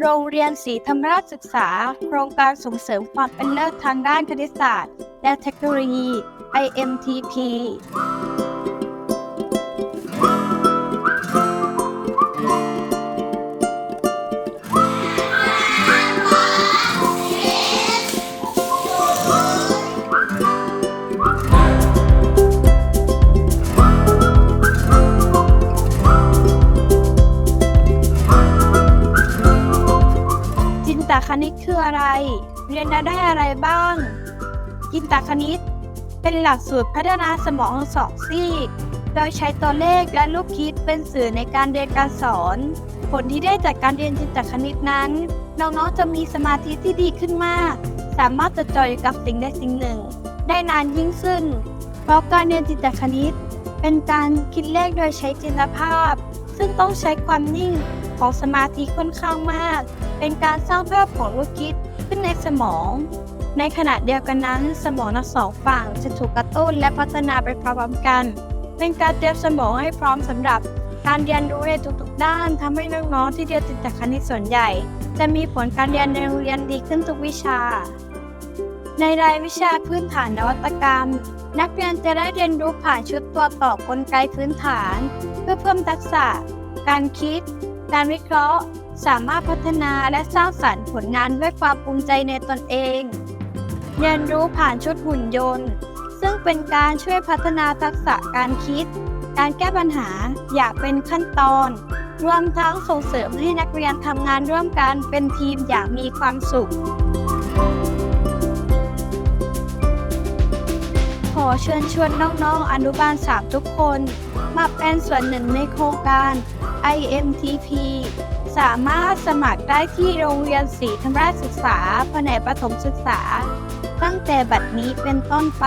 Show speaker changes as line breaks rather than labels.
โรงเรียนศรีธรรมราชศึกษา โครงการส่งเสริมความเป็นเลิศทางด้านคณิตศาสตร์ และเทคโนโลยี IMTP จินตคณิตคืออะไร เรียนแล้วได้อะไรบ้างจินตคณิต เป็นหลักสูตรพัฒนาสมองสองซีก โดยใช้ตัวเลขและลูกคิดเป็นสื่อในการเรียนการสอน ผลที่ได้จากการเรียนจินตคณิตนั้น น้องๆจะมีสมาธิที่ดีขึ้นมาก สามารถจดจ่อยกับสิ่งใดสิ่งหนึ่ง ได้นานยิ่งขึ้น เพราะการเรียนจิตคณิต เป็นการคิดเลขโดยใช้จินตภาพ ซึ่งต้องใช้ความนิ่ง ของสมาธิค่อนข้างมาก เป็นการสร้างภาพของลูกคิดขึ้นในสมอง ในขณะเดียวกันนั้น สมองทั้งสองฝั่งจะถูกกระตุ้นและพัฒนาไปพร้อมๆกัน เป็นการเตรียมสมองให้พร้อมสำหรับการเรียนรู้ในทุกๆด้านทำให้น้องๆที่เรียนจิตคณิตส่วนใหญ่ จะมีผลการเรียนในโรงเรียนดีขึ้นทุกวิชา ในรายวิชาพื้นฐานนวัตกรรม นักเรียนจะได้เรียนรู้ผ่านชุดตัวต่อกลไกพื้นฐาน เพื่อเพิ่มทักษะ การคิด การวิเคราะห์ สามารถพัฒนาและสร้างสรรค์ผลงานด้วยความภูมิใจในตนเอง เรียนรู้ผ่านชุดหุ่นยนต์ ซึ่งเป็นการช่วยพัฒนาทักษะการคิด การแก้ปัญหาอย่างเป็นขั้นตอน รวมทั้งส่งเสริมให้นักเรียนทำงานร่วมกันเป็นทีมอย่างมีความสุข อเชิญชวนน้องๆ อนุบาลสามทุกคน มาเป็นส่วนหนึ่งในโครงการ IMTP สามารถสมัครได้ที่โรงเรียนศรีธรรมราชศึกษาแผนกประถมศึกษา ตั้งแต่บัดนี้เป็นต้นไป